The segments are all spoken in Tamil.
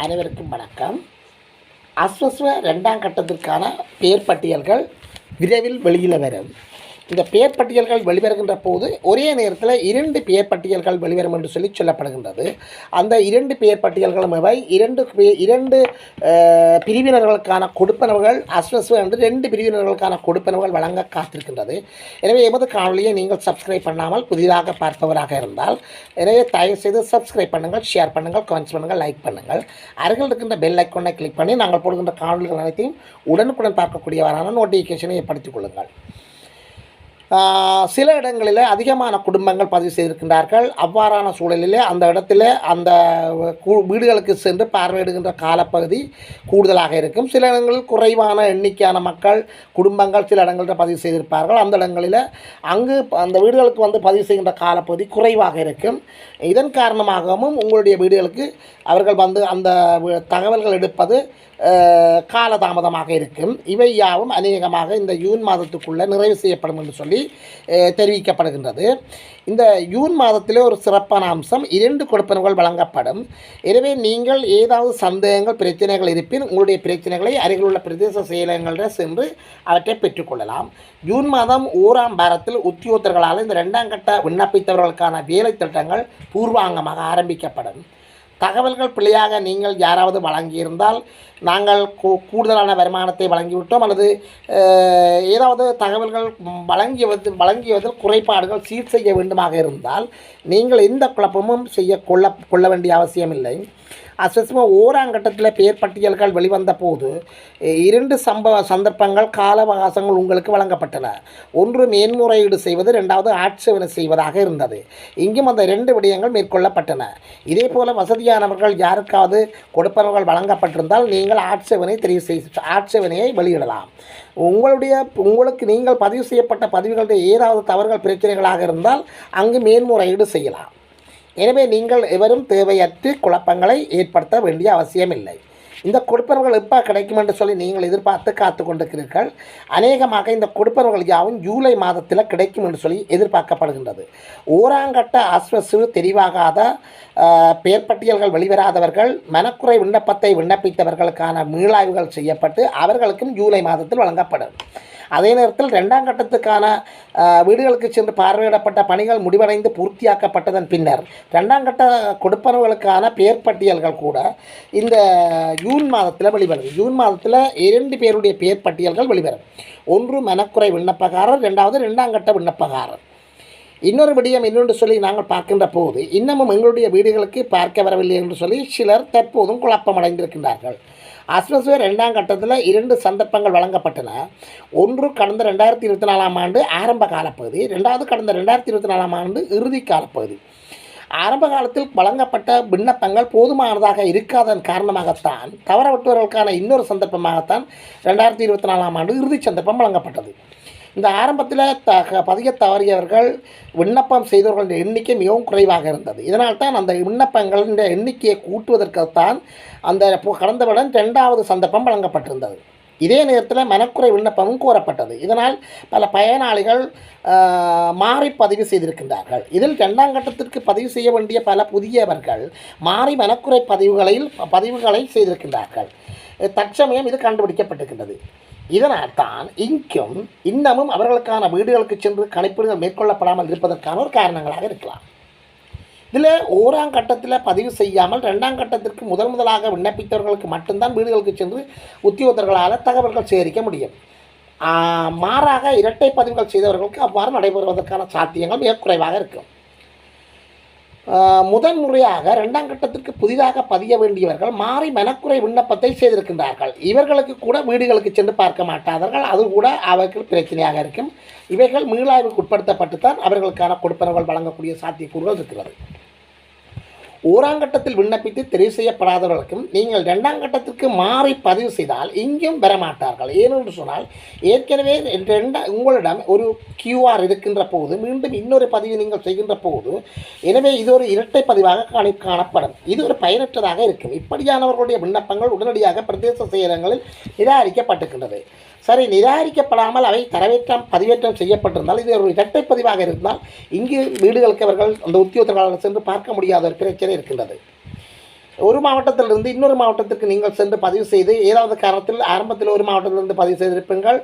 அனைவருக்கும் வணக்கம். அஸ்வஸ்வ ரெண்டாம் கட்டத்திற்கான பெயர் பட்டியல்கள் விரைவில் வெளியில் வரும். இந்த பெயர் பட்டியல்கள் வெளிவருகின்ற போது ஒரே நேரத்தில் இரண்டு பெயர் பட்டியல்கள் வெளிவரும் என்று சொல்லி சொல்லப்படுகின்றது. அந்த இரண்டு பெயர் பட்டியல்களும் இவை. இரண்டு இரண்டு பிரிவினர்களுக்கான கொடுப்பனவுகள் அஸ்வஸ்வ என்று ரெண்டு பிரிவினர்களுக்கான கொடுப்பனவுகள் வழங்க காத்திருக்கின்றது. எனவே எமது காணொலியை நீங்கள் சப்ஸ்கிரைப் பண்ணாமல் புதிதாக பார்ப்பவராக இருந்தால் எனவே தயவு செய்து சப்ஸ்கிரைப் பண்ணுங்கள் ஷேர் பண்ணுங்கள் கமெண்ட்ஸ் பண்ணுங்கள் லைக் பண்ணுங்கள். அருகில் இருக்கின்ற பெல் ஐக்கோனை கிளிக் பண்ணி நாங்கள் போடுகின்ற காணொலிகள் அனைத்தையும் உடனுக்குடன் பார்க்கக்கூடியவரான நோட்டிஃபிகேஷனை ஏற்படுத்திக் கொள்ளுங்கள். சில இடங்களில் அதிகமான குடும்பங்கள் பதிவு செய்திருக்கின்றார்கள். அவ்வாறான சூழலிலே அந்த இடத்துல அந்த வீடுகளுக்கு சென்று பார்வையிடுகின்ற காலப்பகுதி கூடுதலாக இருக்கும். சில இடங்களில் குறைவான எண்ணிக்கையான மக்கள் குடும்பங்கள் சில இடங்களில் பதிவு செய்திருப்பார்கள். அந்த இடங்களில் அங்கு அந்த வீடுகளுக்கு வந்து பதிவு செய்கின்ற காலப்பகுதி குறைவாக இருக்கும். இதன் காரணமாகவும் உங்களுடைய வீடுகளுக்கு அவர்கள் வந்து அந்த தகவல்கள் எடுப்பது காலதாமதமாக இருக்கும். இவை யாவும் அநேகமாக இந்த ஜூன் மாதத்துக்குள்ளே நிறைவு செய்யப்படும் என்று சொல்லி தெரிவிக்கப்படுகின்றது. இந்த ஜூன் மாதத்திலே ஒரு சிறப்பான அம்சம் இரண்டு கொடுப்பனவுகள் வழங்கப்படும். எனவே நீங்கள் ஏதாவது சந்தேகங்கள் பிரச்சனைகள் இருப்பின் உங்களுடைய பிரச்சனைகளை அருகில் உள்ள பிரதேச செயலகங்களில் சென்று அவற்றை பெற்றுக்கொள்ளலாம். ஜூன் மாதம் ஓராம் வாரத்தில் உத்தியோகத்தர்களால் இந்த ரெண்டாம் கட்ட விண்ணப்பித்தவர்களுக்கான வேலை திட்டங்கள் பூர்வாங்கமாக ஆரம்பிக்கப்படும். தகவல்கள் பிழையாக நீங்கள் யாராவது வழங்கியிருந்தால் நாங்கள் கூ- கூடுதலான வருமானத்தை வழங்கிவிட்டோம் அல்லது ஏதாவது தகவல்கள் வழங்கியவது வழங்கியதில் குறைபாடுகள் சீர் செய்ய வேண்டுமாக இருந்தால் நீங்கள் எந்த குழப்பமும் செய்ய கொள்ள கொள்ள வேண்டிய அவசியமில்லை. அசஸ்மா ஓராங்கட்டத்தில் பெயர் பட்டியல்கள் வெளிவந்த போது இரண்டு சம்பவ சந்தர்ப்பங்கள் கால அவகாசங்கள் உங்களுக்கு வழங்கப்பட்டன. ஒன்று மேன்முறையீடு செய்வது ரெண்டாவது ஆட்சேபனை செய்வதாக இருந்தது. இங்கும் அந்த ரெண்டு விடயங்கள் மேற்கொள்ளப்பட்டன. இதே போல வசதியானவர்கள் யாருக்காவது கொடுப்பவர்கள் வழங்கப்பட்டிருந்தால் நீங்கள் ஆட்சேபனை தெரிவு செய் ஆட்சேபனையை வெளியிடலாம். உங்களுடைய உங்களுக்கு நீங்கள் பதிவு செய்யப்பட்ட பதிவுகளுடைய ஏதாவது தவறுகள் பிரச்சனைகளாக இருந்தால் அங்கு மேன்முறையீடு செய்யலாம். எனவே நீங்கள் எவரும் தேவையற்று குழப்பங்களை ஏற்படுத்த வேண்டிய அவசியமில்லை. இந்த கொடுப்பவர்கள் எப்போ கிடைக்கும் என்று சொல்லி நீங்கள் எதிர்பார்த்து காத்து கொண்டிருக்கிறீர்கள். அநேகமாக இந்த கொடுப்பவர்கள் யாவும் ஜூலை மாதத்தில் கிடைக்கும் என்று சொல்லி எதிர்பார்க்கப்படுகின்றது. ஓராங்கட்ட அஸ்வசு தெரிவாகாத பெயர் பட்டியல்கள் வெளிவராதவர்கள் மனக்குறை விண்ணப்பத்தை விண்ணப்பித்தவர்களுக்கான மீளாய்வுகள் செய்யப்பட்டு அவர்களுக்கும் ஜூலை மாதத்தில் வழங்கப்படும். அதே நேரத்தில் ரெண்டாம் கட்டத்துக்கான வீடுகளுக்கு சென்று பார்வையிடப்பட்ட பணிகள் முடிவடைந்து பூர்த்தியாக்கப்பட்டதன் பின்னர் ரெண்டாம் கட்ட கொடுப்பனவுகளுக்கான பெயர் பட்டியல்கள் கூட இந்த ஜூன் மாதத்தில் வெளிவரும். ஜூன் மாதத்தில் இரண்டு பேருடைய பெயர் பட்டியல்கள் வெளிவரும். ஒன்று மனக்குறை விண்ணப்பக்காரர் ரெண்டாவது ரெண்டாம் கட்ட விண்ணப்பக்காரர் இன்னொரு விடயம் இன்னொன்று சொல்லி நாங்கள் பார்க்கின்ற போது இன்னமும் எங்களுடைய வீடுகளுக்கு பார்க்க வரவில்லை என்று சொல்லி சிலர் தற்போதும் குழப்பம் அடைந்திருக்கின்றார்கள் அஸ்வசுவ ரெண்டாம் கட்டத்தில் இரண்டு சந்தர்ப்பங்கள் வழங்கப்பட்டன. ஒன்று கடந்த ரெண்டாயிரத்தி இருபத்தி நாலாம் ஆண்டு ஆரம்ப காலப்பகுதி ரெண்டாவது கடந்த ரெண்டாயிரத்தி இருபத்தி நாலாம் ஆண்டு இறுதி காலப்பகுதி. ஆரம்ப காலத்தில் வழங்கப்பட்ட விண்ணப்பங்கள் போதுமானதாக இருக்காதன் காரணமாகத்தான் தவறவிட்டவர்களுக்கான இன்னொரு சந்தர்ப்பமாகத்தான் ரெண்டாயிரத்தி இருபத்தி நாலாம் ஆண்டு இறுதி சந்தர்ப்பம் வழங்கப்பட்டது. இந்த ஆரம்பத்தில் த பதிய தவறியவர்கள் விண்ணப்பம் செய்தவர்களின் எண்ணிக்கை மிகவும் குறைவாக இருந்தது. இதனால் தான் அந்த விண்ணப்பங்களின் எண்ணிக்கையை கூட்டுவதற்குத்தான் அந்த பொ- கடந்த ரெண்டாவது சந்தர்ப்பம் வழங்கப்பட்டிருந்தது. இதே நேரத்தில் மனக்குறை விண்ணப்பமும் கோரப்பட்டது. இதனால் பல பயனாளிகள் மாறி பதிவு செய்திருக்கின்றார்கள். இதில் இரண்டாம் கட்டத்திற்கு பதிவு செய்ய வேண்டிய பல புதியவர்கள் மாறி மனக்குறை பதிவுகளில் பதிவுகளை செய்திருக்கின்றார்கள். தற்சமயம் இது கண்டுபிடிக்கப்பட்டிருக்கின்றது. இதனால் தான் இங்கும் இன்னமும் அவர்களுக்கான வீடுகளுக்கு சென்று கணிப்பீடுகள் மேற்கொள்ளப்படாமல் இருப்பதற்கான ஒரு காரணங்களாக இருக்கலாம். இதில் ஓராம் கட்டத்தில் பதிவு செய்யாமல் ரெண்டாம் கட்டத்திற்கு முதல் முதலாக விண்ணப்பித்தவர்களுக்கு மட்டும்தான் வீடுகளுக்கு சென்று உத்தியோகத்தர்களால் தகவல்கள் சேகரிக்க முடியும். மாறாக இரட்டை பதிவுகள் செய்தவர்களுக்கு அவ்வாறு நடைபெறுவதற்கான சாத்தியங்கள் மிக குறைவாக இருக்கும். முதன் முறையாக ரெண்டாம் கட்டத்திற்கு புதிதாக பதிய வேண்டியவர்கள் மாறி மனக்குறை விண்ணப்பத்தை செய்திருக்கின்றார்கள். இவர்களுக்கு கூட வீடுகளுக்கு சென்று பார்க்க மாட்டார்கள். அது கூட அவர்கள் பிரச்சனையாக இருக்கும். இவைகள் மீளாய்வுக்கு உட்படுத்தப்பட்டு தான் அவர்களுக்கான கொடுப்பனவுகள் வழங்கக்கூடிய சாத்தியக்கூறுகள் இருக்கிறது. ஓராம் கட்டத்தில் விண்ணப்பித்து தெரிவு செய்யப்படாதவர்களுக்கும் நீங்கள் ரெண்டாம் கட்டத்திற்கு மாறி பதிவு செய்தால் இங்கும் வரமாட்டார்கள். ஏனென்று சொன்னால் ஏற்கனவே ரெண்டா உங்களிடம் ஒரு கியூஆர் இருக்கின்ற போது மீண்டும் இன்னொரு பதிவு நீங்கள் செய்கின்ற போது எனவே இது ஒரு இரட்டை பதிவாக காணி காணப்படும். இது ஒரு பயனற்றதாக இருக்கும். இப்படியானவர்களுடைய விண்ணப்பங்கள் உடனடியாக பிரதேச செயலகங்களில் நிராகரிக்கப்பட்டிருக்கின்றது. சரி நிராகரிக்கப்படாமல் அவை தரவேற்றம் பதிவேற்றம் செய்யப்பட்டிருந்தால் இது ஒரு இரட்டை பதிவாக இருந்தால் இங்கு வீடுகளுக்கு அவர்கள் அந்த உத்தியோகத்தர்களால் சென்று பார்க்க முடியாத ஒரு பிரச்சனை இருக்கின்றது. ஒரு மாவட்டத்திலிருந்து இன்னொரு மாவட்டத்திற்கு நீங்கள் சென்று பதிவு செய்து ஏதாவது காரணத்தில் ஆரம்பத்தில் ஒரு மாவட்டத்திலிருந்து பதிவு செய்திருப்பீர்கள்.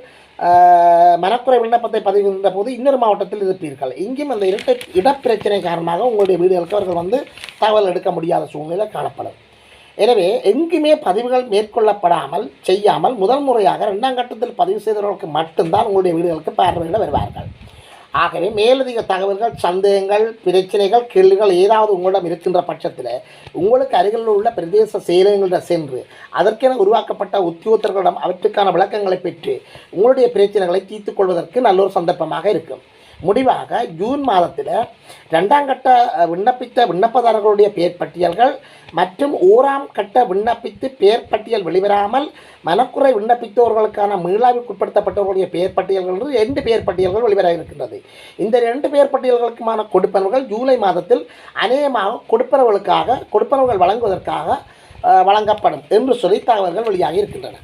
மனக்குறை விண்ணப்பத்தை பதிவு இருந்த போது இன்னொரு மாவட்டத்தில் இருப்பீர்கள். இங்கேயும் அந்த இரட்டை இடப்பிரச்சனை காரணமாக உங்களுடைய வீடுகளுக்கு அவர்கள் வந்து தகவல் எடுக்க முடியாத சூழ்நிலை காணப்படும். எனவே எங்குமே பதிவுகள் மேற்கொள்ளப்படாமல் செய்யாமல் முதல் முறையாக ரெண்டாம் கட்டத்தில் பதிவு செய்தவர்களுக்கு மட்டும்தான் உங்களுடைய வீடுகளுக்கு பார்வையிட வருவார்கள். ஆகவே மேலதிக தகவல்கள் சந்தேகங்கள் பிரச்சனைகள் கேள்விகள் ஏதாவது உங்களிடம் இருக்கின்ற பட்சத்தில் உங்களுக்கு அருகில் உள்ள பிரதேச செயலகங்களிடம் சென்று அதற்கென உருவாக்கப்பட்ட உத்தியோகத்தர்களிடம் அவற்றுக்கான விளக்கங்களை பெற்று உங்களுடைய பிரச்சனைகளை தீர்த்து கொள்வதற்கு நல்ல ஒரு சந்தர்ப்பமாக இருக்கும். முடிவாக ஜூன் மாதத்தில் ரெண்டாம் கட்ட விண்ணப்பித்த விண்ணப்பதாரர்களுடைய பெயர் பட்டியல்கள் மற்றும் ஓராம் கட்ட விண்ணப்பித்து பெயர் பட்டியல் வெளிவராமல் மனக்குறை விண்ணப்பித்தவர்களுக்கான மீளாய்வுக்குட்படுத்தப்பட்டவர்களுடைய பெயர் பட்டியல்கள் என்று ரெண்டு பெயர் பட்டியல்கள் வெளிவர இருக்கின்றது இந்த ரெண்டு பெயர் பட்டியல்களுக்குமான கொடுப்பனவுகள் ஜூலை மாதத்தில் அநேகமாக கொடுப்பனவுகளுக்காக கொடுப்பனவுகள் வழங்குவதற்காக வழங்கப்படும் என்று சொல்லி தகவல்கள் வெளியாகி இருக்கின்றன